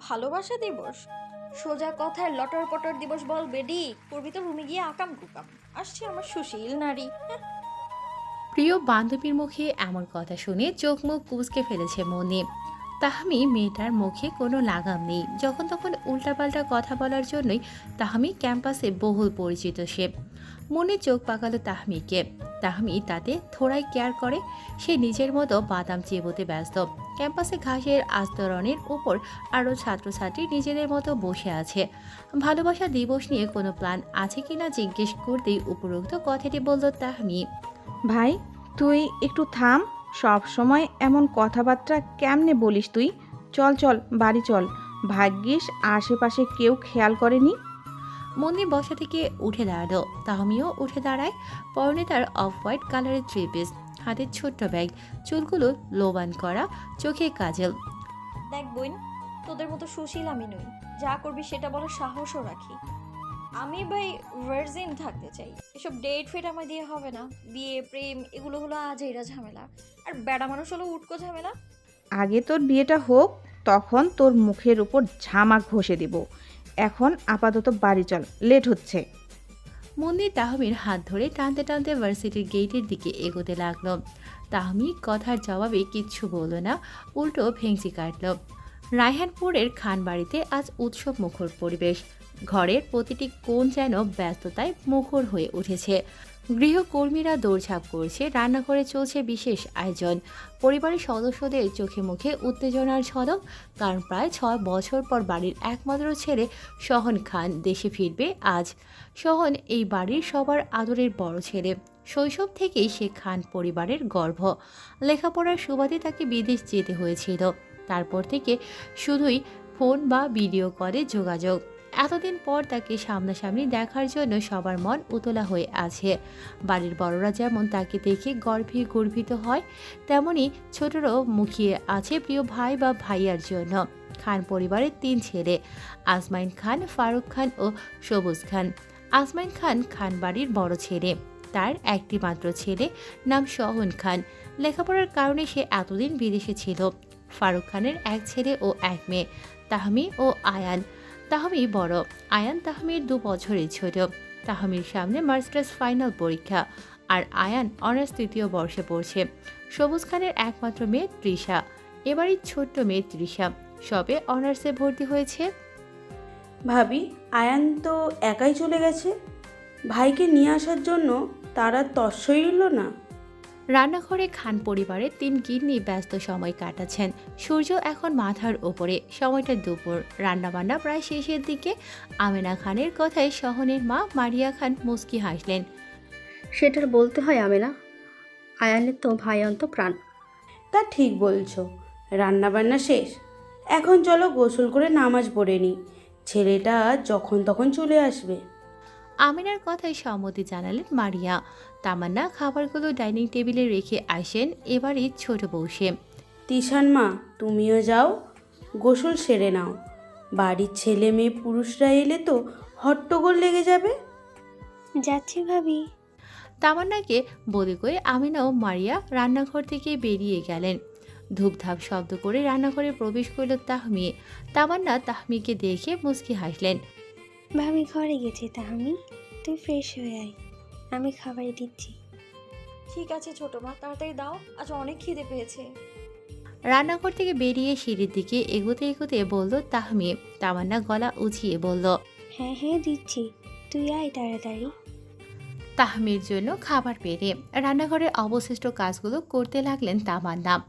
ভালোবাসা দিবস? সোজা কথায় লটর পটর দিবস বল বেডি করবি তো রুমে গিয়ে আকাম কুকাম। আসছে আমার সুশীল নারী। প্রিয় বান্ধবীর মুখে এমন কথা শুনে চোখ মুখ কুচকে ফেলেছে মনে। তাহামি মেয়েটার মুখে কোনো লাগাম নেই। যখন তখন উল্টাপাল্টা কথা বলার জন্যই তাহামি ক্যাম্পাসে বহুল পরিচিত সে। মনে চোখ পাকালো তাহমিকে তাহমি তাতে থোড়াই কেয়ার করে, সে নিজের মতো বাদাম চেবোতে ব্যস্ত। ক্যাম্পাসে ঘাসের আস্তরণের উপর আরও ছাত্রছাত্রী নিজেদের মতো বসে আছে। ভালোবাসা দিবস নিয়ে কোনো প্ল্যান আছে কিনা জিজ্ঞেস করতেই উপরোক্ত কথাটি বলল তাহমি ভাই, তুই একটু থাম, সব সময় এমন কথাবার্তা কেমনে বলিস তুই? চল চল, বাড়ি চল। ভাগ্যিস আশেপাশে কেউ খেয়াল করেনি? মন্দির বসা থেকে উঠে দাঁড়াল। তাহমিও উঠে দাঁড়ায়। পরনে তার অফ হোয়াইট কালারের থ্রি পিস। হাতে ছোট্ট ব্যাগ। চুলগুলো লোবান করা। চোখে কাজল। দেখ বোন তোদের মতো সুশীল আমি নই। যা করবি সেটা বলার সাহসও রাখি। আমি ভাই ভার্জিন থাকতে চাই। এসব ডেট ফেট আমায় দিয়ে হবে না। বিয়ে প্রেম এগুলো হলো আজ এরা ঝামেলা। আর বেড়া মানুষ হলো উটকো ঝামেলা। আগে তোর বিয়েটা হোক তখন তোর মুখের উপর ঝামাক ঘষে দিব। এখন আপাতত বাড়ি চল লেট হচ্ছে। মন্দির তাহমির হাত ধরে টানতে টানতে ভার্সিটির গেটের দিকে এগোতে লাগল। তাহমি কথার জবাবে কিচ্ছু বলল না, উল্টো ভেঙচি কাটল। রায়হানপুরের খানবাড়িতে আজ উৎসব মুখর পরিবেশ। ঘরের প্রতিটি কোণ যেন ব্যস্ততায় মুখর হয়ে উঠেছে। গৃহকর্মীরা দৌড়ঝাঁপ করছে, রান্নাঘরে চলছে বিশেষ আয়োজন। পরিবারের সদস্যদের চোখে মুখে উত্তেজনার ঝলক, কারণ প্রায় ছয় বছর পর বাড়ির একমাত্র ছেলে সহন খান দেশে ফিরবে আজ। সহন এই বাড়ির সবার আদরের বড় ছেলে। শৈশব থেকেই সে খান পরিবারের গর্ভ। লেখাপড়ার সুবাদে তাকে বিদেশ যেতে হয়েছিল। তারপর থেকে শুধুই ফোন বা ভিডিও কলে যোগাযোগ। এতদিন পর তাকে সামনাসামনি দেখার জন্য সবার মন উতলা হয়ে আছে। বাড়ির বড়রা যেমন তাকে দেখে গর্ভে গর্বিত হয়, তেমনি ছোটরাও মুখিয়ে আছে প্রিয় ভাই বা ভাইয়ার জন্য। খান পরিবারের তিন ছেলে আসমাইন খান, ফারুক খান ও সবুজ খান। আসমাইন খান খান বাড়ির বড় ছেলে, তার একটি মাত্র ছেলে নাম সহন খান। লেখাপড়ার কারণে সে এতদিন বিদেশে ছিল। ফারুক খানের এক ছেলে ও এক মেয়ে তাহমি ও আয়ান। তাহমি বড়, আয়ান তাহমির দু বছরের ছোট। তাহমির সামনে মাস্টার্স ফাইনাল পরীক্ষা, আর আয়ান অনার্স তৃতীয় বর্ষে পড়ছে। সবুজ খানের একমাত্র মেয়ে তৃষা, এবারই ছোট্ট মেয়ে তৃষা। সবে অনার্সে ভর্তি হয়েছে। ভাবি, আয়ান তো একাই চলে গেছে। ভাইকে নিয়ে আসার জন্য তারা তস্যই না। রান্নাঘরে খান পরিবারের তিন গিন্নি ব্যস্ত সময় কাটাচ্ছেন। সূর্য এখন মাথার ওপরে সময়টা দুপুর। রান্নাবান্না প্রায় শেষের দিকে। আমেনা খানের কথায় সহনের মা মারিয়া খান মুস্কি হাসলেন। সেটার বলতে হয় আমি না আয়ানের তো ভাই অন্ত প্রাণ। তা ঠিক বলছো। রান্নাবান্না শেষ। এখন চলো গোসল করে নামাজ পড়ে নিই ছেলেটা যখন তখন চলে আসবে। আমিনার কথায় সম্মতি জানালেন মারিয়া। তামান্না খাবারগুলো ডাইনিং টেবিলে রেখে আসেন এবারই ছোট বউসে। তিশান মা তুমিও যাও গোসল সেরে নাও। বাড়ির ছেলে মেয়ে পুরুষরা এলে তো হট্টগোল লেগে যাবে। যাচ্ছি ভাবি। তামান্নাকে বলে করে আমিনা ও মারিয়া রান্নাঘর থেকে বেরিয়ে গেলেন। ধূপধাপ শব্দ করে রান্নাঘরে প্রবেশ করল তাহমি তামান্না তাহমিকে দেখে মুচকি হাসলেন। ভাবি ঘরে গেছি তাহামি তুই ফ্রেশ হয়ে আয়। আমি খাবার দিচ্ছি। ঠিক আছে ছোট মা তাড়াতাড়ি দাও আজ অনেক খিদে পেয়েছে। রান্নাঘর থেকে বেরিয়ে সিঁড়ির দিকে এগোতে এগোতে বলল তাহমি তামান্না গলা উঁচিয়ে বলল হ্যাঁ হ্যাঁ দিচ্ছি। তুই আয় তাড়াতাড়ি। তাহমির জন্য খাবার পেরে রান্নাঘরের অবশিষ্ট কাজগুলো করতে লাগলেন তামান্না।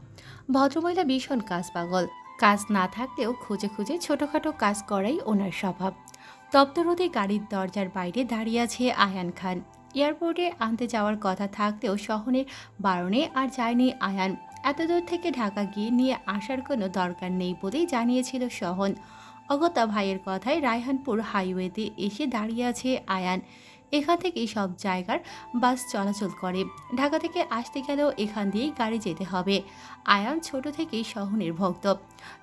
ভদ্রমহিলা ভীষণ কাজ পাগল। কাজ না থাকলেও খুঁজে খুঁজে ছোটোখাটো কাজ করাই ওনার স্বভাব। তপ্তরোদে গাড়ির দরজার বাইরে দাঁড়িয়ে আছে আয়ান খান। এয়ারপোর্টে আনতে যাওয়ার কথা থাকলেও শহরের বারণে আর যায়নি আয়ান। এতদূর থেকে ঢাকা গিয়ে নিয়ে আসার কোনো দরকার নেই বলেই জানিয়েছিল শহন অগতা ভাইয়ের কথায় রায়হানপুর হাইওয়েতে এসে দাঁড়িয়ে আছে আয়ান। এখান থেকেই সব জায়গার বাস চলাচল করে। ঢাকা থেকে আসতে গেলেও এখান দিয়েই গাড়ি যেতে হবে। আয়ান ছোট থেকেই সহনের ভক্ত।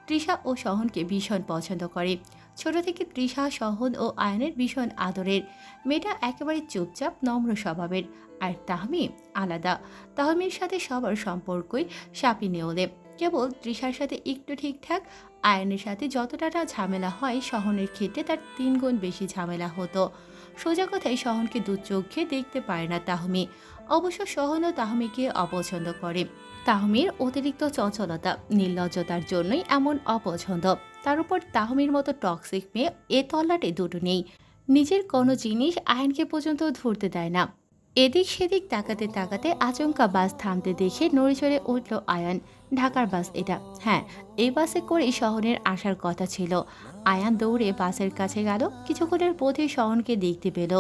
তৃষা ও সহনকে ভীষণ পছন্দ করে। ছোট থেকে তৃষা, সহন ও আয়নের ভীষণ আদরের। মেয়েটা একেবারে চুপচাপ, নম্র স্বভাবের। আর তাহমি আলাদা। তাহমির সাথে সবার সম্পর্কই সাপি নেওলে কেবল তৃষার সাথে একটু ঠিকঠাক, আয়নের সাথে যতটা ঝামেলা হয়, সহনের ক্ষেত্রে তার তিন গুণ বেশি ঝামেলা হতো। সোজা কথায় সহনকে দু চোখে দেখতে পারে না তাহমি অবশ্য সহনও তাহমিকে অপছন্দ করে। তাহমির অতিরিক্ত চঞ্চলতা, নির্লজ্জতার জন্যই এমন অপছন্দ। তার উপর তাহমির মতো টক্সিক মেয়ে এ তল্লাটে দুটো নেই। নিজের কোনো জিনিস আইনকে পর্যন্ত ধরতে দেয় না। এদিক সেদিক তাকাতে তাকাতে আচমকা বাস থামতে দেখে নড়িচড়ে উঠল আয়ান। ঢাকার বাস এটা। হ্যাঁ এই বাসে করেই শহরের আসার কথা ছিল। আয়ান দৌড়ে বাসের কাছে গেল কিছুক্ষণের মধ্যেই শহরকে দেখতে পেল।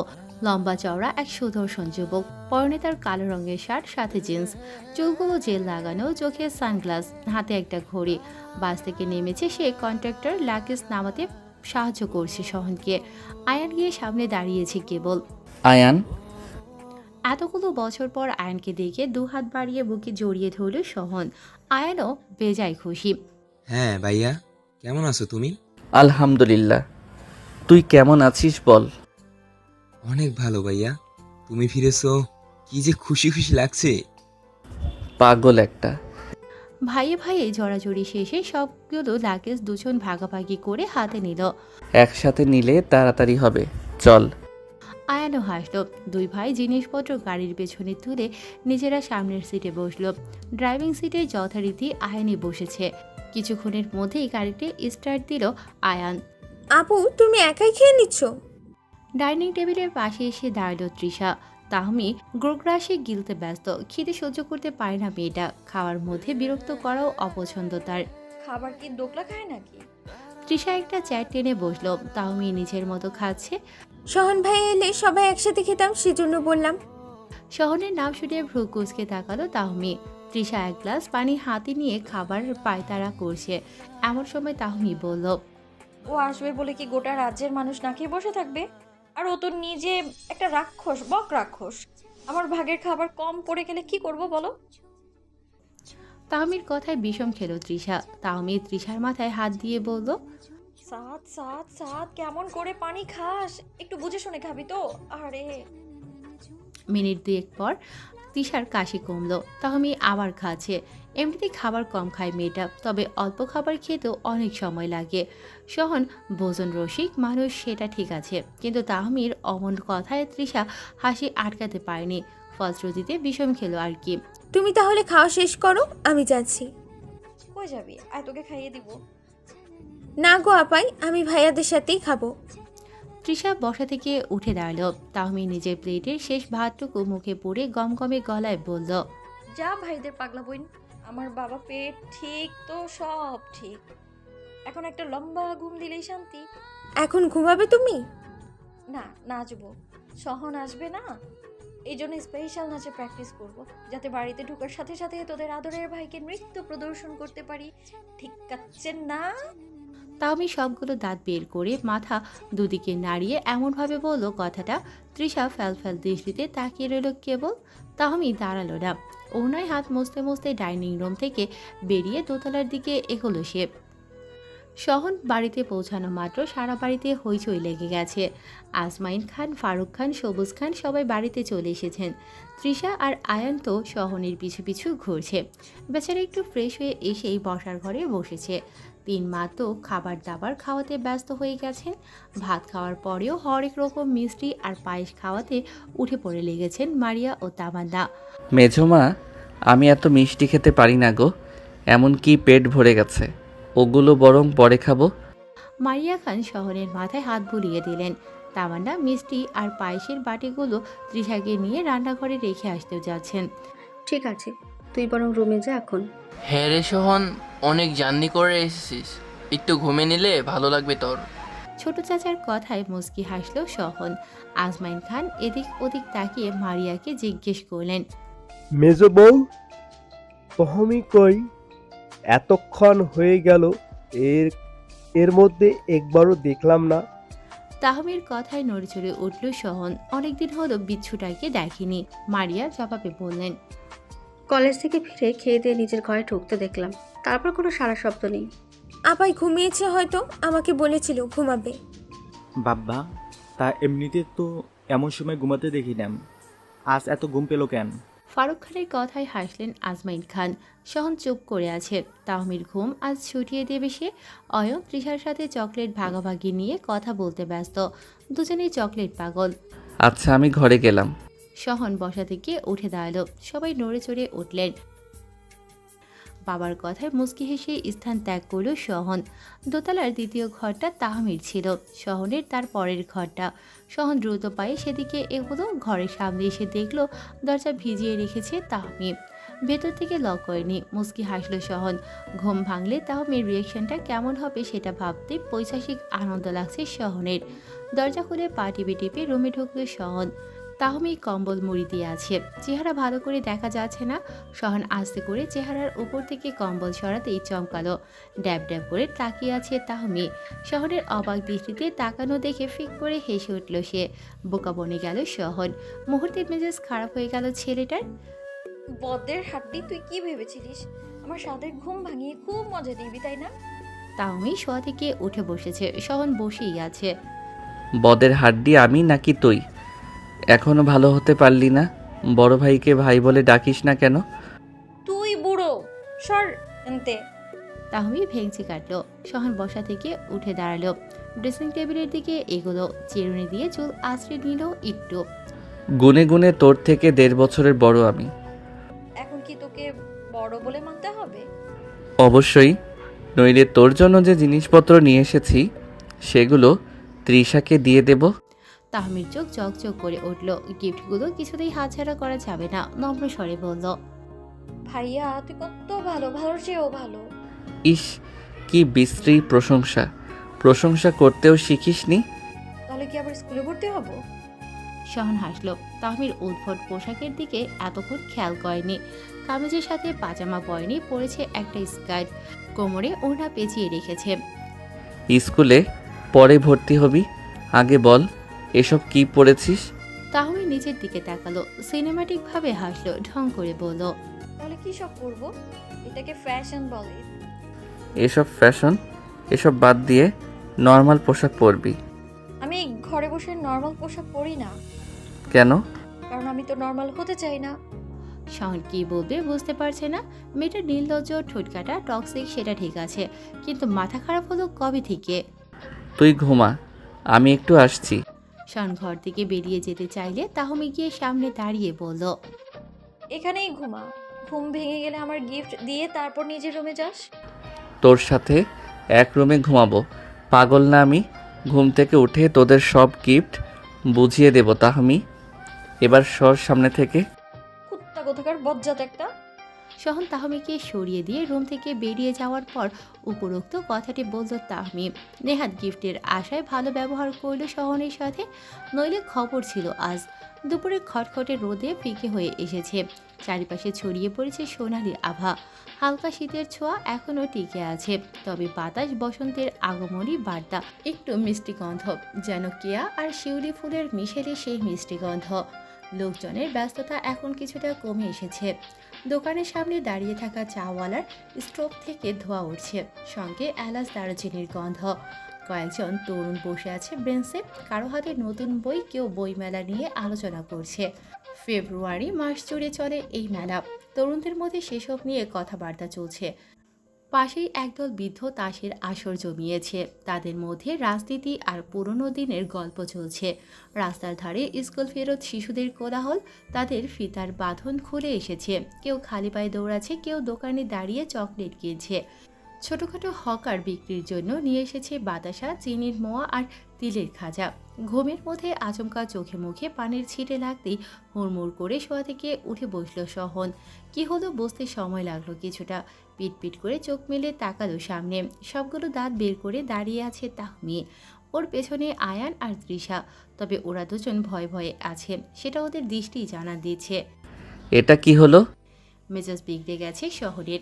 লম্বা চওড়া এক সুদর্শন যুবক পরনে তার কালো রঙের শার্ট সাথে জিন্স। চুলগুলো জেল লাগানো চোখে সানগ্লাস হাতে একটা ঘড়ি। বাস থেকে নেমেছে সে কন্ট্রাক্টর লাগেজ নামাতে সাহায্য করছে সহনকে আয়ান গিয়ে সামনে দাঁড়িয়েছে কেবল। আয়ান? এতগুলো বছর পর আয়নকে দেখে দু হাত বাড়িয়ে বুকে জড়িয়ে ধরল সহন আয়ানও বেজায় খুশি। হ্যাঁ ভাইয়া কেমন আছো তুমি? আলহামদুলিল্লাহ। তুই কেমন আছিস বল? অনেক ভালো ভাইয়া। তুমি ফিরেছো কি যে খুশি খুশি লাগছে। পাগল একটা। ভাইয়ে ভাইয়ে জড়াজড়ি শেষে সবগুলো লাগেজ দুজন ভাগাভাগি করে হাতে নিল। একসাথে নিলে তাড়াতাড়ি হবে। চল। আয়ানও হাসল। দুই ভাই জিনিসপত্র গাড়ির পেছনে তুলে নিজেরা সামনের সিটে বসল। ড্রাইভিং সিটে যথারীতি আয়ানই বসেছে। কিছুক্ষণের মধ্যেই গাড়িতে স্টার্ট দিল আয়ান। আপু তুমি একাই খেয়ে নিচ্ছ? ডাইনিং টেবিলের পাশে এসে দাঁড়াল তৃষা। তাহমি গ্রোগ্রাসে গিলতে ব্যস্ত। খিদে সহ্য করতে পারে না মেয়েটা। খাওয়ার মধ্যে বিরক্ত করাও অপছন্দ তার। খাবার কি দোকলা খায় নাকি? তৃষা একটা চ্যাট টেনে বসল। তাহমি নিজের মতো খাচ্ছে। সহন ভাই এলে সবাই একসাথে খেতাম সেজন্য বললাম। শহরের নাম শুনে ভ্রু কুচকে তাকালো তাহমি। তৃষা এক গ্লাস পানি হাতে নিয়ে খাবার পায়তারা করছে। এমন সময় তাহমি বলল ও আসবে বলে কি গোটা রাজ্যের মানুষ না খেয়ে বসে থাকবে? আর ও তো নিজে একটা রাক্ষস বক রাক্ষস। আমার ভাগের খাবার কম পড়ে গেলে কি করব বলো? তাহমির কথায় বিষম খেলো তৃষা। তাহমি তৃষার মাথায় হাত দিয়ে বলল সাত সাত সাত কেমন করে পানি খাস? একটু বুঝে শুনে খাবি তো? আরে। মিনিট দুয়েক পর তৃষার কাশি কমলো। তাহমি আবার খাচ্ছে। এমনিতেই খাবার কম খায় মেয়েটা তবে অল্প খাবার খেতেও অনেক সময় লাগে। সহন ভোজন রসিক মানুষ সেটা ঠিক আছে। কিন্তু তাহমির অমন কথায় তৃষা হাসি আটকাতে পারেনি। ফলশ্রুতিতে বিষম খেলো আর কি। তুমি তাহলে খাওয়া শেষ করো আমি যাচ্ছি। কই যাবি? আর তোকে খাইয়ে দিব। না গো আপাই আমি ভাইয়াদের সাথেই খাব। তৃষা বসা থেকে উঠে দাঁড়াল। তাহমি নিজের প্লেটের শেষ ভাতটুকু মুখে পড়ে গমগমে গলায় বলল যা ভাইদের পাগলা বইন আমার বাবা পেট ঠিক তো সব ঠিক। এখন একটা লম্বা ঘুম দিলেই শান্তি। এখন ঘুমাবে তুমি? না নাচবো। সহন আসবে না। এই জন্য স্পেশাল নাচে প্র্যাকটিস করব যাতে বাড়িতে ঢোকার সাথে সাথে তোদের আদরের ভাইকে নৃত্য প্রদর্শন করতে পারি। ঠিক কাচ্ছেন না? তাহমি সবগুলো দাঁত বের করে মাথা দুদিকে নাড়িয়ে এমনভাবে বলল, কথাটা? তৃষা ফ্যাল ফ্যাল দৃষ্টিতে তাকিয়ে রইল কেবল। তাহমি দাঁড়াল না। ওনায় হাত মুছতে মুছতে ডাইনিং রুম থেকে বেরিয়ে দোতলার দিকে এগোলো সে। শহন বাড়িতে পৌঁছানো মাত্র সারা বাড়িতে হইচই লেগে গেছে। আসমাইন খান, ফারুক খান, সবুজ খান সবাই বাড়িতে চলে এসেছেন। তৃষা আর আয়ান তো শহনের পিছু পিছু ঘুরছে। বেচারা একটু ফ্রেশ হয়ে এসেই বসার ঘরে বসেছে। তিন মা তো খাবার দাবার খাওয়াতে ব্যস্ত হয়ে গেছেন। ভাত খাওয়ার পরেও হরেক রকম মিষ্টি আর পায়েস খাওয়াতে উঠে পড়ে লেগেছেন মারিয়া ও তামান্না। মেঝমা আমি এত মিষ্টি খেতে পারি না গো এমনকি পেট ভরে গেছে। ওগুলো বরং পরে খাব। মারিয়া খান শহরের মাথায় হাত বুলিয়ে দিলেন। তামান্না মিষ্টি আর পায়েসের বাটিগুলো তৃষাকে নিয়ে রান্নাঘরে রেখে আসতে যাচ্ছেন। ঠিক আছে। তুই বরং রুমে যা এখন। হ্যাঁ রে সোহন অনেক জার্নি করে এসেছিস। একটু ঘুমে নিলে ভালো লাগবে তোর। ছোট চাচার কথায় মুস্কি হাসল শহন আজমাইন খান এদিক ওদিক তাকিয়ে মারিয়াকে জিজ্ঞেস করলেন মেজো বউ তহমি কই? এতক্ষণ হয়ে গেল এর এর মধ্যে একবারও দেখলাম না। তাহমির কথায় নড়ে নড়েচড়ে উঠল সহন। অনেকদিন হলো বিচ্ছুটাকে দেখেনি। মারিয়া জবাবে বললেন কলেজ থেকে ফিরে খেয়ে দিয়ে নিজের ঘরে ঢুকতে দেখলাম। তারপর কোনো সারা শব্দ নেই। আপাই ঘুমিয়েছে হয়তো আমাকে বলেছিল ঘুমাবে। বাব্বা তা এমনিতে তো এমন সময় ঘুমাতে দেখি না। আজ এত ঘুম পেল কেন? ফারুক খানের কথায় হাসলেন আজমাইন খান। সহন চুপ করে আছে। তাহমির ঘুম আজ ছুটিয়ে দেবে সে। অয়ন তৃষার সাথে চকলেট ভাগাভাগি নিয়ে কথা বলতে ব্যস্ত। দুজনেই চকলেট পাগল। আচ্ছা আমি ঘরে গেলাম। সহন বসা থেকে উঠে দাঁড়াল। সবাই নড়ে চড়ে উঠলেন। বাবার কথায় মুচকি হেসে স্থান ত্যাগ করল সহন দোতলার দ্বিতীয় ঘরটা তাহমির ছিল। সহনের তার পরের ঘরটা। সহন দ্রুত পায়ে সেদিকে এগোলো, ঘরের সামনে এসে দেখল দরজা ভিজিয়ে রেখেছে তাহমি ভেতর থেকে লক করেনি, মুচকি হাসলো সহন ঘুম ভাঙলে তাহমির রিয়েকশনটা কেমন হবে সেটা ভাবতে পৈশাসিক আনন্দ লাগছে সহনের দরজা খুলে পা টিপে টিপে রুমে ঢুকলো সহন তাহমি কম্বল মুড়ি দিয়ে আছে। চেহারা ভালো করে দেখা যাচ্ছে না। সহন আস্তে করে চেহারার উপর থেকে কম্বল সরাতেই চমকালো। ড্যাব ড্যাব করে তাকিয়ে আছে তাহমি। শহরের অবাক দৃষ্টিতে তাকানো দেখে ফিক করে হেসে উঠল সে। বোকা বনে গেল শহর মুহূর্তের মেজাজ খারাপ হয়ে গেল ছেলেটার। বদের হাড্ডি তুই কি ভেবেছিলিস? আমার সাদের ঘুম ভাঙিয়ে খুব মজা দিবি তাই না? তাহমি শোয়া থেকে উঠে বসেছে। সহন বসেই আছে। বদের হাড্ডি আমি নাকি তুই? এখনও ভালো হতে পারলি না? বড় ভাইকে ভাই বলে ডাকিস না কেন? তুই বুড়ো সর এনতে। তাহমি ভেঙচি কাটলো সহন বসা থেকে উঠে দাঁড়াল। ড্রেসিং টেবিলের দিকে এগোলো চিরুনি দিয়ে চুল আশ্রয় নিল একটু গুনে গুনে তোর থেকে দেড় বছরের বড় আমি। এখন কি তোকে বড় বলে মানতে হবে? অবশ্যই। নইলে তোর জন্য যে জিনিসপত্র নিয়ে এসেছি সেগুলো তৃষাকে দিয়ে দেব। তাহমির চোখ চকচক করে উঠল। গিফটগুলো কিছুতেই হাতছাড়া করা যাবে না নম্র স্বরে বলল ভাইয়া তুই কত ভালো ভালোর চেয়েও ভালো। ইস কি বিশ্রী প্রশংসা। প্রশংসা করতেও শিখিসনি? তাহলে কি আবার স্কুলে ভর্তি হব? সহন হাসল। তাহমির উদ্ভট পোশাকের দিকে এতক্ষণ খেয়াল করেনি। কামিজের সাথে পাজামা পরেনি পরেছে একটা স্কার্ট। কোমরে ওড়না পেঁচিয়ে রেখেছে। স্কুলে পরে ভর্তি হবি? আগে বল। এসব কি পড়েছিস? তাহমি নিজের দিকে তাকালো সিনেমাটিক ভাবে হাসলো ঢং করে বলল তাহলে কি সব করব? এটাকে ফ্যাশন বলে। এসব ফ্যাশন এসব বাদ দিয়ে নর্মাল পোশাক পরবি। আমি ঘরে বসে নর্মাল পোশাক পরি না। কেন? কারণ আমি তো নর্মাল হতে চাই না। শহর কি বলবে বুঝতে পারছে না। মেয়েটা নির্লজ্জ ঠোঁটকাটা টক্সিক সেটা ঠিক আছে কিন্তু মাথা খারাপ হলো কবে থেকে? তুই ঘুমা আমি একটু আসছি। শন ঘর থেকে বেরিয়ে যেতে চাইলে তাহমি গিয়ে সামনে দাঁড়িয়ে বলল এখানেই ঘুমা। ঘুম ভেঙে গেলে আমার গিফট দিয়ে তারপর নিজের রুমে যাস? তোর সাথে এক রুমে ঘুমাবো। পাগল না আমি। ঘুম থেকে উঠে তোদের সব গিফট বুঝিয়ে দেব তাহমি এবার সর সামনে থেকে। কুত্তা কোথাকার বজ্জাত একটা। সহন তাহমিকে সরিয়ে দিয়ে রুম থেকে বেরিয়ে যাওয়ার পর উপরোক্ত কথাটি বলল তাহমি নেহাত গিফটের আশায় ভালো ব্যবহার করল সহনের সাথে। নইলে খবর ছিল আজ। দুপুরে খটখটে রোদে ফিকে হয়ে এসেছে। চারিপাশে ছড়িয়ে পড়েছে সোনালি আভা। হালকা শীতের ছোঁয়া এখনও টিকে আছে। তবে বাতাস বসন্তের আগমনী বার্তা। একটু মিষ্টি গন্ধ। যেন কেয়া আর শিউলি ফুলের মিশেলে সেই মিষ্টি গন্ধ। লোকজনের ব্যস্ততা এখন কিছুটা কমে এসেছে। দোকানের সামনে দাঁড়িয়ে থাকা চাওয়ালার স্টোভ থেকে ধোয়া উঠছে। সঙ্গে অ্যালাস দারুচিনির গন্ধ। কয়েকজন তরুণ বসে আছে বেঞ্চে কারও হাতে নতুন বই, কেউ বইমেলা নিয়ে আলোচনা করছে। ফেব্রুয়ারি মাস জুড়ে চলে এই মেলা। তরুণদের মধ্যে সেসব নিয়ে কথাবার্তা চলছে। পাশেই একদল বৃদ্ধ তাসের আসর জমিয়েছে। তাদের মধ্যে রাজনীতি আর পুরনো দিনের গল্প চলছে। রাস্তার ধারে স্কুল ফেরত শিশুদের কোলাহল, তাদের ফিতার বাঁধন খুলে এসেছে। কেউ খালি পায়ে দৌড়াচ্ছে, কেউ দোকানে দাঁড়িয়ে চকলেট কিনছে। ছোটোখাটো হকার বিক্রির জন্য নিয়ে এসেছে বাতাসা চিনির মোয়া আর তিলের খাজা। ঘুমের মধ্যে আচমকা চোখে মুখে পানির ছিটে লাগতেই হুড়মুড় করে শোয়া থেকে উঠে বসল সহন। কি হলো বসতে সময় লাগল কিছুটা। পিট পিট করে চোখ মেলে তাকালো সামনে। সবগুলো দাঁত বের করে দাঁড়িয়ে আছে তাহমি ওর পেছনে আয়ান আর তৃষা। তবে ওরা দুজন ভয় ভয়ে আছে সেটা ওদের দৃষ্টি জানা দিচ্ছে। এটা কি হলো? মেজাজ বিগড়ে গেছে শহরের।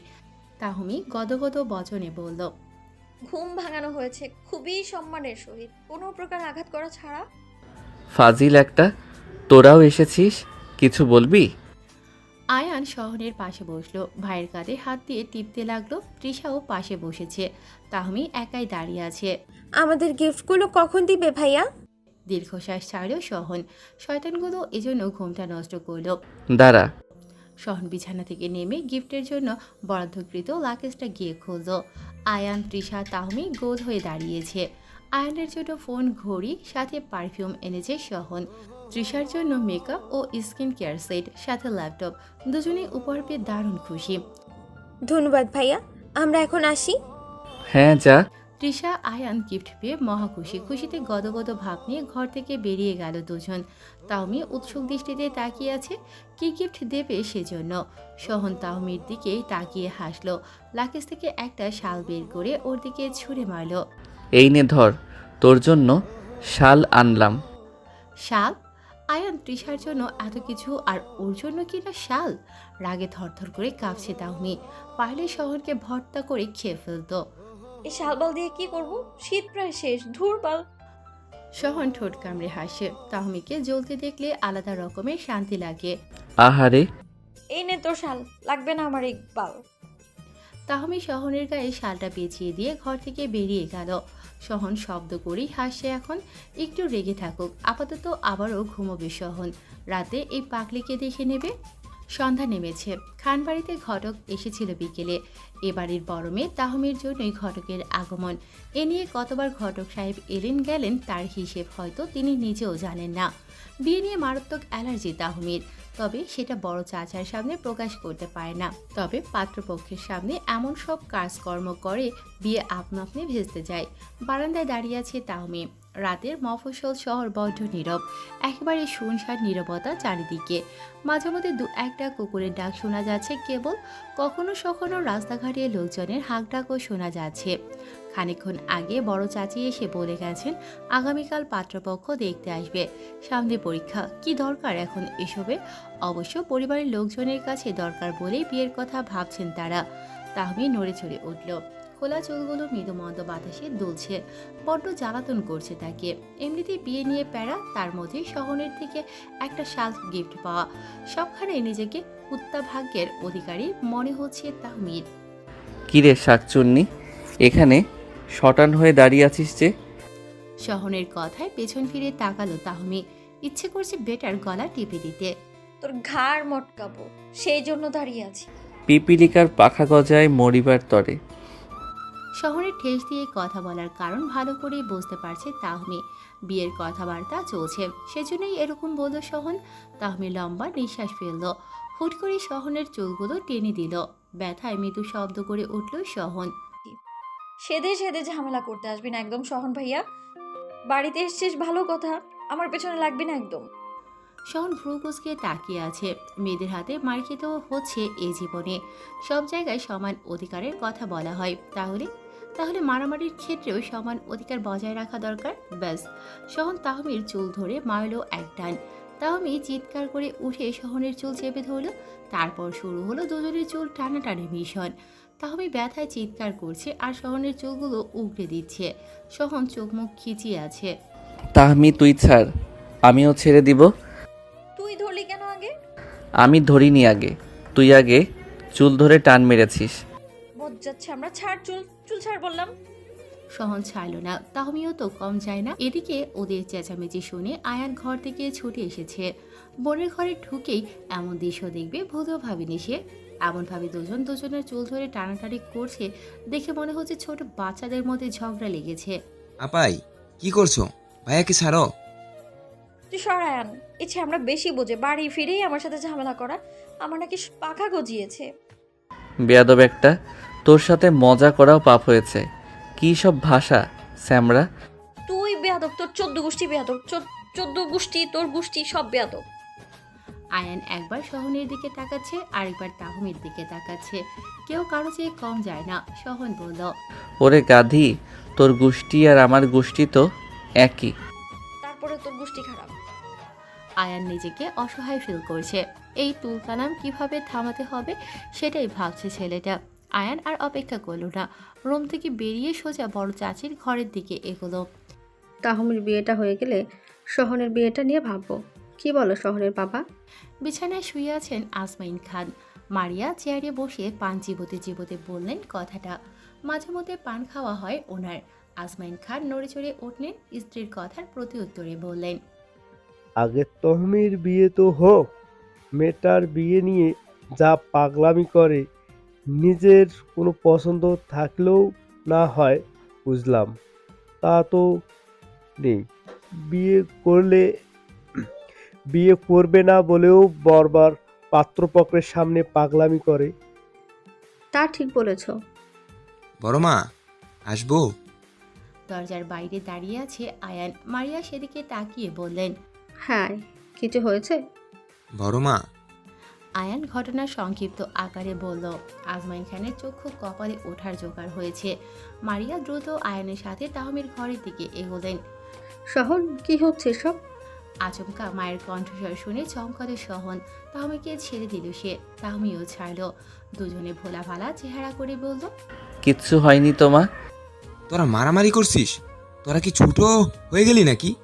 তাহমি গদগদ বচনে বলল ঘুম ভাঙানো হয়েছে খুবই সম্মানের সহিত। কোনো প্রকার আঘাত করা ছাড়া? ফাজিল একটা তোরাও এসেছিস কিছু বলবি? আয়ান শহরের পাশে বসল। ভাইয়ের কাঁধে হাত দিয়ে টিপতে লাগল তৃষাও পাশে বসেছে। তাহমি একাই দাঁড়িয়ে আছে। আমাদের গিফটগুলো কখন দিবে ভাইয়া? দীর্ঘশ্বাস ছাড়ল সহন। শয়তানগুলো এজন্য ঘুমটা নষ্ট করল। দাঁড়া শহন বিছানা থেকে নেমে গিফটের জন্য বরাদ্দকৃত লাকেজটা গিয়ে খুলল। আয়ান তৃষা তাহমি গোল হয়ে দাঁড়িয়েছে। আয়ানের জন্য ফোন ঘড়ি সাথে পারফিউম এনেছে শহন তৃষার জন্য মেকআপ ও স্কিন কেয়ার সেট সাথে ল্যাপটপ। দুজনেই উপহার পেয়ে দারুণ খুশি। ধন্যবাদ ভাইয়া আমরা এখন আসি। হ্যাঁ যা। তৃষা আয়ান গিফট পেয়ে মহা খুশি। খুশিতে গদগদ ভাব নিয়ে ঘর থেকে বেরিয়ে গেল দুজন। তাওমি উৎসুক দৃষ্টিতে তাকিয়ে আছে কি গিফট দেবে সেজন্য। সোহন তাওমির দিকে তাকিয়ে হাসলো। লাকেজ থেকে একটা শাল বের করে ওর দিকে ছুঁড়ে মারলো। এই নে ধর তোর জন্য শাল আনলাম। শাল? আয়ান তৃষার জন্য এত কিছু আর ওর জন্য কি না শাল? রাগে থরথর করে কাঁপছে তাওমি। পারলে শহরকে ভর্তা করে খেয়ে ফেলতো। এই শালবাল দিয়ে কি করব? শীত প্রায় শেষ ধুর বাল শহন ঠোঁট কামড়ে হাসে। তাহমিকে জ্বলতে দেখলে আলাদা রকমের শান্তি লাগে। আহারে। এই নে তোর শাল লাগবে না আমার এই বাল। তাহমি শহনের গায়ে শালটা পেঁচিয়ে দিয়ে ঘর থেকে বেরিয়ে গেল। সহন শব্দ করেই হাসে এখন। একটু রেগে থাকুক আপাতত আবারও ঘুমোবে সহন রাতে এই পাগলিকে দেখে নেবে? সন্ধ্যা নেমেছে। খানবাড়িতে ঘটক এসেছিল বিকেলে। এবাড়ির বড় মেয়ে তাহমির জন্যই ঘটকের আগমন। এ নিয়ে কতবার ঘটক সাহেব এলেন গেলেন তার হিসেব হয়তো তিনি নিজেও জানেন না। বিয়ে নিয়ে মারাত্মক অ্যালার্জি তাহমির। তবে সেটা বড় চাচার সামনে প্রকাশ করতে পারে না। তবে পাত্রপক্ষের সামনে এমন সব কাজকর্ম করে বিয়ে আপনা আপনি ভেস্তে যায়। বারান্দায় দাঁড়িয়ে আছে তাহমি রাতের মফস্বল শহর বড্ড নীরব, একেবারে শুনশান নীরবতা চারিদিকে। মাঝে মধ্যে দু একটা কুকুরের ডাক শোনা যাচ্ছে, কেবল কখনো সখনো রাস্তাঘাটে লোকজনের হাঁক ডাকও শোনা যাচ্ছে। খানিকক্ষণ আগে বড় চাচি এসে বলে গেছেন, আগামীকাল পাত্রপক্ষ দেখতে আসবে। সামনে পরীক্ষা, কি দরকার এখন এসবে? অবশ্য পরিবারের লোকজনের কাছে দরকার বলেই বিয়ের কথা ভাবছেন তারা। তাহমি নড়ে চড়ে উঠল। খোলা চুলগুলো মৃদুমন্দ বাতাসে দুলছে। বড্ড জ্বালাতন করছে তাকে। এমনিতেই বিয়ে নিয়ে প্যারা তার মধ্যে শহরের থেকে একটা শাল গিফট পাওয়া। সবখানে নিজেকে ভাগ্যের অধিকারী মনে হচ্ছে তাহমির কিরে শাকচুন্নি এখানে শটান হয়ে দাঁড়িয়ে আছিস যে? শহনের কথায় পেছন ফিরে তাকালো তাহমি ইচ্ছে করছে বেটার গলা টিপে দিতে। তোর ঘাড় মটকাবো সেই জন্য দাঁড়িয়ে আছি। পিপিলিকার পাখা গজায় মরিবার তরে। শহরে ঠেস দিয়ে কথা বলার কারণ ভালো করেই বুঝতে পারছে তাহমি। বিয়ের কথাবার্তা চলছে। সেজন্যই এরকম বলল সহন। তাহমি লম্বা নিঃশ্বাস ফেলল। হুট করে সহনের চুলগুলো টেনে দিল। ব্যথায় মৃদু শব্দ করে উঠল সহন। সেদে সেদে ঝামেলা করতে আসবি না একদম সহন ভাইয়া। বাড়িতে এসছিস ভালো কথা। আমার পেছনে লাগবে না একদম। শহন ভ্রু কুচকে তাকিয়ে আছে। মেয়েদের হাতে মার খেতেও হচ্ছে এই জীবনে। সব জায়গায় সমান অধিকারের কথা বলা হয়। তাহলে তাহলে মারামারির ক্ষেত্রেও সমান অধিকার বজায় রাখা দরকার। ব্যাস। সহন তাহমির চুল ধরে মারল এক টান। তাহমি চিৎকার করে উঠে সহনের চুল চেপে ধরল। তারপর শুরু হলো দুজনের চুল টানাটানি মিশন। তাহমি ব্যথায় চিৎকার করছে আর সহনের চুলগুলো উগড়ে দিচ্ছে। সহন চোখ মুখ খিচিয়ে আছে। তাহমি তুই ছাড়। আমিও ছেড়ে দিব। তুই ধরলি কেন আগে? আমি ধরিনি আগে। তুই আগে চুল ধরে টান মেরেছিস। মজ যাচ্ছে আমরা ছাড় চুল। চুল ছাড় বললাম। সহন ছাড়ল না। তাহমিও তো কম যায় না। এদিকে ওদের চেঁচামেচি শুনে আয়ান ঘর থেকে ছুটে এসেছে। বোনের ঘরে ঢুকেই এমন দৃশ্য দেখবে ভূতেও ভাবিনি সে। এমনভাবে দুজন দুজনের চুল ধরে টানাটানি করছে দেখে মনে হচ্ছে ছোট বাচ্চাদের মধ্যে ঝগড়া লেগেছে। আপাই কি করছ? ভাইয়াকে ছাড়ো। তুই সরায়ান ইচ্ছে আমরা বেশি বোঝে বাড়ি ফিরেই আমার সাথে ঝামেলা করা। আমার নাকি পাখা গজিয়েছে। বেয়াদব একটা। তোর সাথে মজা করাও পাপ হয়েছে। কী সব ভাষা স্যামরা? তুই বেয়াদব তোর চোদ্দ গোষ্ঠী বেয়াদব চোদ্দ গোষ্ঠী তোর গোষ্ঠী সব বেয়াদব। আয়ান একবার সহনের দিকে তাকাচ্ছে আরেকবার তাহমির দিকে তাকাচ্ছে। কেউ কারও চেয়ে কম যায় না সহন বলল। ওরে গাধি তোর গোষ্ঠী আর আমার গোষ্ঠী তো একই। তারপরে তোর গোষ্ঠী খারাপ। আয়ান নিজেকে অসহায় ফিল করছে। এই তুলকালাম কীভাবে থামাতে হবে সেটাই ভাবছে ছেলেটা। আয়ান আর অপেক্ষা করল না। রুম থেকে বেরিয়ে সোজা বড় চাচির ঘরের দিকে এগোলো। তাহমির বিয়েটা হয়ে গেলে শহরের বিয়েটা নিয়ে ভাববো। কি বলো শহরের বাবা? বিছানায় শুয়ে আছেন আসমাইন খান। মারিয়া চেয়ারে বসে পান চিবোতে চিবোতে বললেন কথাটা। মাঝে মধ্যে পান খাওয়া হয় ওনার। আসমাইন খান নড়ে চড়ে উঠলেন স্ত্রীর কথার প্রতি উত্তরে বললেন আগে তহমির বিয়ে তো হোক মেয়েটার বিয়ে নিয়ে যা পাগলামি করে নিজের কোনো পছন্দ থাকলেও না হয় বুঝলাম। তা তো নেই। বিয়ে করলে বিয়ে করবে না বলেও বরবার পাত্রপক্ষের সামনে পাগলামি করে। তা ঠিক বলেছ। বড় মা আসব? দরজার বাইরে দাঁড়িয়ে আছে আয়ান। মারিয়া সেদিকে তাকিয়ে বললেন হ্যাঁ কিছু হয়েছে? বড় মা আয়ান ঘটনা সংক্ষিপ্ত আকারে বলল আজমাইন খানের চক্ষু কপালে ওঠার জোগাড় হয়েছে। মারিয়া দ্রুত আয়ানের সাথে তাহমির ঘরের দিকে এগোলেন। শহর কি হচ্ছে সব আচমকা মায়ের কণ্ঠস্বর শুনে চমকালো সহন। তাহমিকে ছেড়ে দিল সে। তাহমিও ছাড়লো। দুজনে ভোলা ভালা চেহারা করে বলল কিচ্ছু হয়নি তোমা তোরা মারামারি করছিস? তোরা কি ছোট হয়ে গেলি নাকি?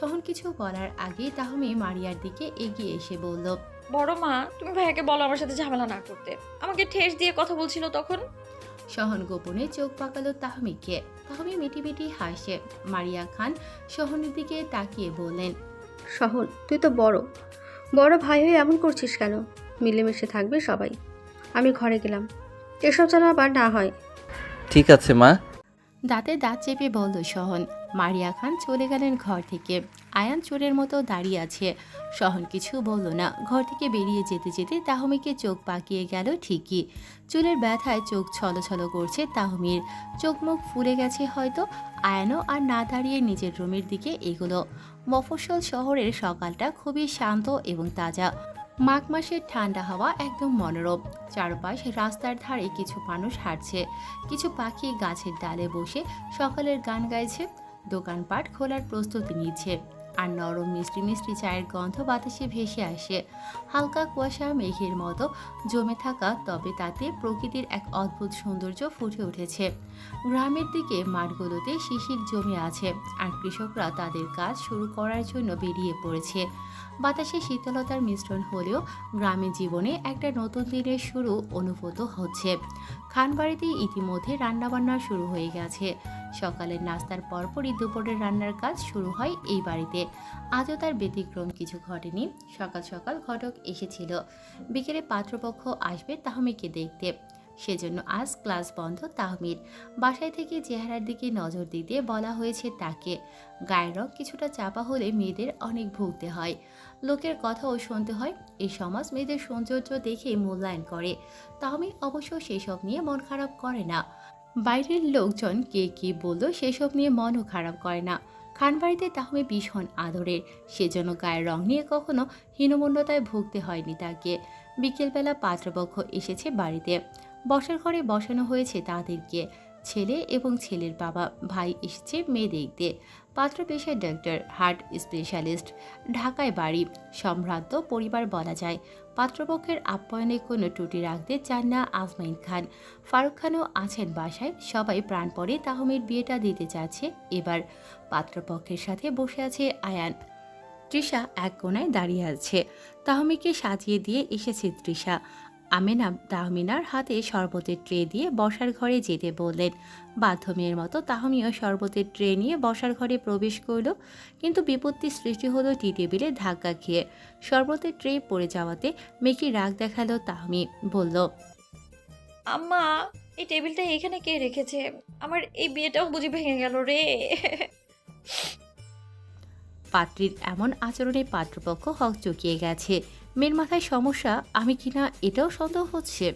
সহন কিছু বলার আগেই তাহমি মারিয়ার দিকে এগিয়ে এসে বলল বড় মা তুমি ভাইয়াকে বলো আমার সাথে ঝামেলা না করতে। আমাকে ঠেস দিয়ে কথা বলছিল তখন। সহন গোপনে চোখ পাকালো তাহমিকে তাহমি মিটি মিটি হাসে। মারিয়া খান সহনের দিকে তাকিয়ে বললেন শহর তুই তো বড়। বড় ভাই হয়ে এমন করছিস কেন? মিলেমিশে থাকবে সবাই। আমি ঘরে গেলাম। এসব যেন আবার না হয়। ঠিক আছে মা। দাঁতে দাঁত চেপে বলল সহন মারিয়া খান চলে গেলেন ঘর থেকে। আয়ান চোরের মতো দাঁড়িয়ে আছে। সহন কিছু বলল না। ঘর থেকে বেরিয়ে যেতে যেতে তাহমিকে চোখ পাকিয়ে গেল ঠিকই। চুলের ব্যথায় চোখ ছলছল করছে তাহমির। চোখ মুখ ফুলে গেছে হয়তো। আয়ানও আর না দাঁড়িয়ে নিজের রুমের দিকে এগোলো। মফস্বল শহরের সকালটা খুবই শান্ত এবং তাজা। মাঘ মাসের ঠান্ডা হাওয়া একদম মনোরম। চারপাশ রাস্তার ধারে কিছু মানুষ হাঁটছে। কিছু পাখি গাছের ডালে বসে সকালের গান গাইছে। দোকানপাট খোলার প্রস্তুতি নিচ্ছে। আর নরম মিষ্টি মিষ্টি চায়ের গন্ধ বাতাসে ভেসে আসে। হালকা কুয়াশা মেঘের মতো জমে থাকা, তবে তাতে প্রকৃতির এক অদ্ভুত সৌন্দর্য ফুটে উঠেছে। গ্রামের দিকে মাঠগুলোতে শিশির জমে আছে, আর কৃষকরা তাদের কাজ শুরু করার জন্য বেরিয়ে পড়েছে। বাতাসে শীতলতার মিশ্রণ হলেও গ্রামের জীবনে একটা নতুন দিনের শুরু অনুভূত হচ্ছে। খানবাড়িতে ইতিমধ্যে রান্নাবান্না শুরু হয়ে গেছে। সকালের নাস্তার পরপরই দুপুরের রান্নার কাজ শুরু হয় এই বাড়িতে। আজও তার ব্যতিক্রম কিছু ঘটেনি। সকাল সকাল ঘটক এসেছিল। বিকেলে পাত্রপক্ষ আসবে তাহমিকে দেখতে। সেজন্য আজ ক্লাস বন্ধ তাহমির বাসায় থেকে চেহারার দিকে নজর দিতে বলা হয়েছে তাকে। গায়ের রং কিছুটা চাপা হলে মেয়েদের অনেক ভুগতে হয়। লোকের কথাও শুনতে হয়। এই সমাজ মেয়েদের সৌন্দর্য দেখে মূল্যায়ন করে। তাহমি অবশ্য সেসব নিয়ে মন খারাপ করে না। বাইরের লোকজন কে কী বলল সেসব নিয়ে মনও খারাপ করে না। খানবাড়িতে তাহমি ভীষণ আদরের। সেজন্য গায়ের রং নিয়ে কখনো হীনমন্যতায় ভুগতে হয়নি তাকে। বিকেলবেলা পাত্রপক্ষ এসেছে বাড়িতে। বসার ঘরে বসানো হয়েছে তাদেরকে। ছেলে এবং ছেলের বাবা, ভাই এসেছে মেয়ে দেখতে। পাত্র পেশায় ডাক্তার, হার্ট স্পেশালিস্ট, ঢাকায় বাড়ি, সম্ভ্রান্ত পরিবার বলা যায়। পাত্রপক্ষের আপ্যায়নে কোনো ত্রুটি রাখতে চান না আজমাইন খান। ফারুক খানও আছেন বাসায়, সবাই প্রাণপরে তাহমির বিয়েটা দিতে চাচ্ছে এবার। পাত্রপক্ষের সাথে বসে আছে আয়ান। তৃষা এক কোনায় দাঁড়িয়ে আছে। তাহমিকে সাজিয়ে দিয়ে এসেছে তৃষা। আমেনা তাহমিনার হাতে শরবতের ট্রে দিয়ে বসার ঘরে যেতে বললেন। বাধ্য মেয়ের মতো তাহমিও শরবতের ট্রে নিয়ে বসার ঘরে প্রবেশ করল কিন্তু বিপত্তি সৃষ্টি হলো টি টেবিলে ধাক্কা খেয়ে। শরবতের ট্রে পড়ে যাওয়াতে মেয়েকে রাগ দেখাল তাহমি বলল আম্মা এই টেবিলটা এখানে কে রেখেছে? আমার এই বিয়েটাও বুঝি ভেঙে গেল রে। পাত্রীর এমন আচরণে পাত্রপক্ষ হক চকিয়ে গেছে। মেয়ের মাথায় সমস্যা আমি কিনা এটাও সন্দেহ হচ্ছে।